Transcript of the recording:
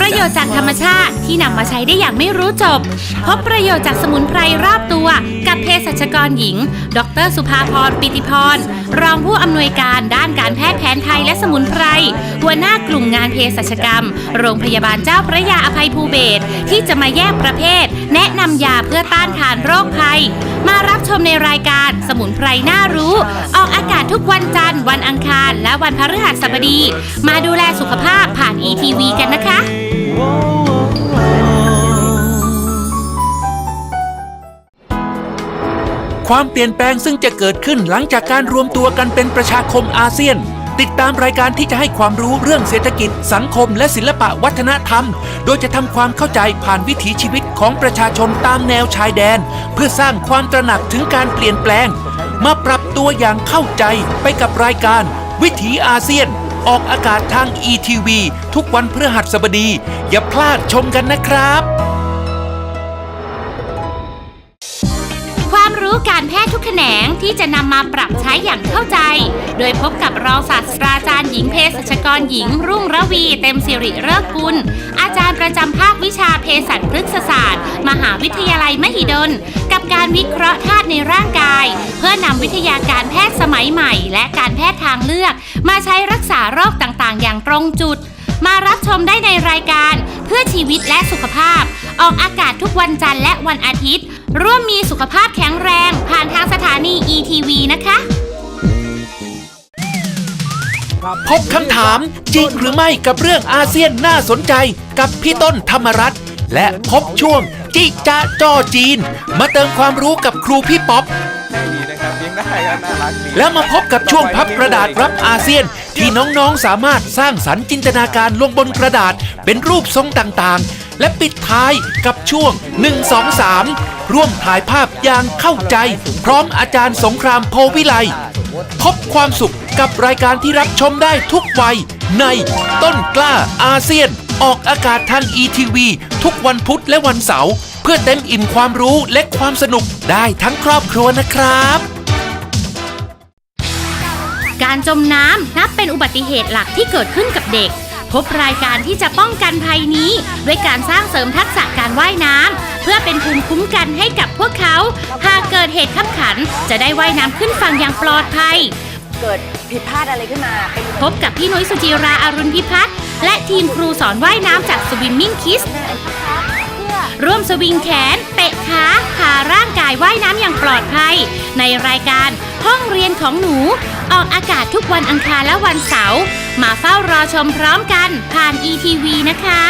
ประโยชน์จากธรรมชาติที่นำมาใช้ได้อย่างไม่รู้จบ พบประโยชน์จากสมุนไพรรอบตัว กับเภสัชกรหญิง ดรสุภาพรปิติพร รองผู้อำนวยการด้านการแพทย์แผนไทยและสมุนไพร หัวหน้ากลุ่มงานเภสัชกรรม โรงพยาบาลเจ้าพระยาอภัยภูเบศที่จะมาแยกประเภท แนะนำยาเพื่อต้านทานโรคภัย มารับชมในรายการสมุนไพรน่ารู้ ออกอากาศทุกวันจันทร์ วันอังคาร และวันพฤหัสบดี มาดูแลสุขภาพผ่าน ETV กันนะคะ ความเปลี่ยนแปลงซึ่งจะเกิดขึ้นหลังจากการรวมตัวกันเป็นประชาคมอาเซียน ติดตามรายการที่จะให้ความรู้เรื่องเศรษฐกิจ สังคม และศิลปะวัฒนธรรม โดยจะทำความเข้าใจผ่านวิถีชีวิตของประชาชนตามแนวชายแดน เพื่อสร้างความตระหนักถึงการเปลี่ยนแปลง มาปรับตัวอย่างเข้าใจไปกับรายการ วิถีอาเซียน ออกอากาศทาง ETV ทุกวันพฤหัสบดี อย่าพลาดชมกันนะครับ การแพทย์ทุกแขนงที่จะนำมาปรับใช้อย่างเข้าใจ โดยพบกับรองศาสตราจารย์หญิงเภสัชกรหญิง รุ่งระวี เต็มสิริเลิกกุล อาจารย์ประจำภาควิชาเภสัชพฤกษศาสตร์ มหาวิทยาลัยมหิดล กับการวิเคราะห์ธาตุในร่างกาย เพื่อนำวิทยาการแพทย์สมัยใหม่ และการแพทย์ทางเลือก มาใช้รักษาโรคต่างๆ อย่างตรงจุด มารับชมได้ในรายการ อชีวิตและสุขภาพ ออกอากาศทุกวันจันทร์และวันอาทิตย์ ร่วมมีสุขภาพแข็งแรง ผ่านทางสถานี ETV นะคะ พบคำถามจริงหรือไม่กับเรื่องอาเซียนน่าสนใจกับพี่ต้นธรรมรัตน์และพบช่วงจิจะจอจีน มาเติมความรู้กับครูพี่ป๊อป ได้ครับน่ารักดีแล้วมาพบกับช่วงพับกระดาษรับอาเซียน ที่น้องๆสามารถสร้างสรรค์จินตนาการลงบนกระดาษ เป็นรูปทรงต่างๆ และปิดท้ายกับช่วง 1 2 3 ร่วมถ่ายภาพอย่างเข้าใจ พร้อมอาจารย์สงครามโพวิไลพบความสุขกับรายการที่รับชมได้ทุกวัยในต้นกล้าอาเซียน ออกอากาศทาง ETV ทุกวันพุธและวันเสาร์เพื่อเต็มอิ่มความรู้และความสนุกได้ทั้งครอบครัวนะครับ การจมน้ำนับเป็นอุบัติเหตุหลักที่เกิดขึ้นกับเด็ก พบรายการที่จะป้องกันภัยนี้ ด้วยการสร้างเสริมทักษะการว่ายน้ำเพื่อเป็นภูมิคุ้มกันให้กับพวกเขา หากเกิดเหตุขับขัน จะได้ว่ายน้ำขึ้นฝั่งอย่างปลอดภัย เกิดผิดพลาดอะไรขึ้นมาเป็นพบกับพี่นุ้ยสุจิราอารุณพิพัฒน์และทีมครูสอนว่ายน้ำจากสวิมมิ่งคิสร่วมสวิงแขน เตะขาพาร่างกายว่ายน้ำอย่างปลอดภัย ในรายการห้องเรียนของหนู ออกอากาศทุกวันอังคารและวันเสาร์ มาเฝ้ารอชมพร้อมกันผ่าน ETV นะคะ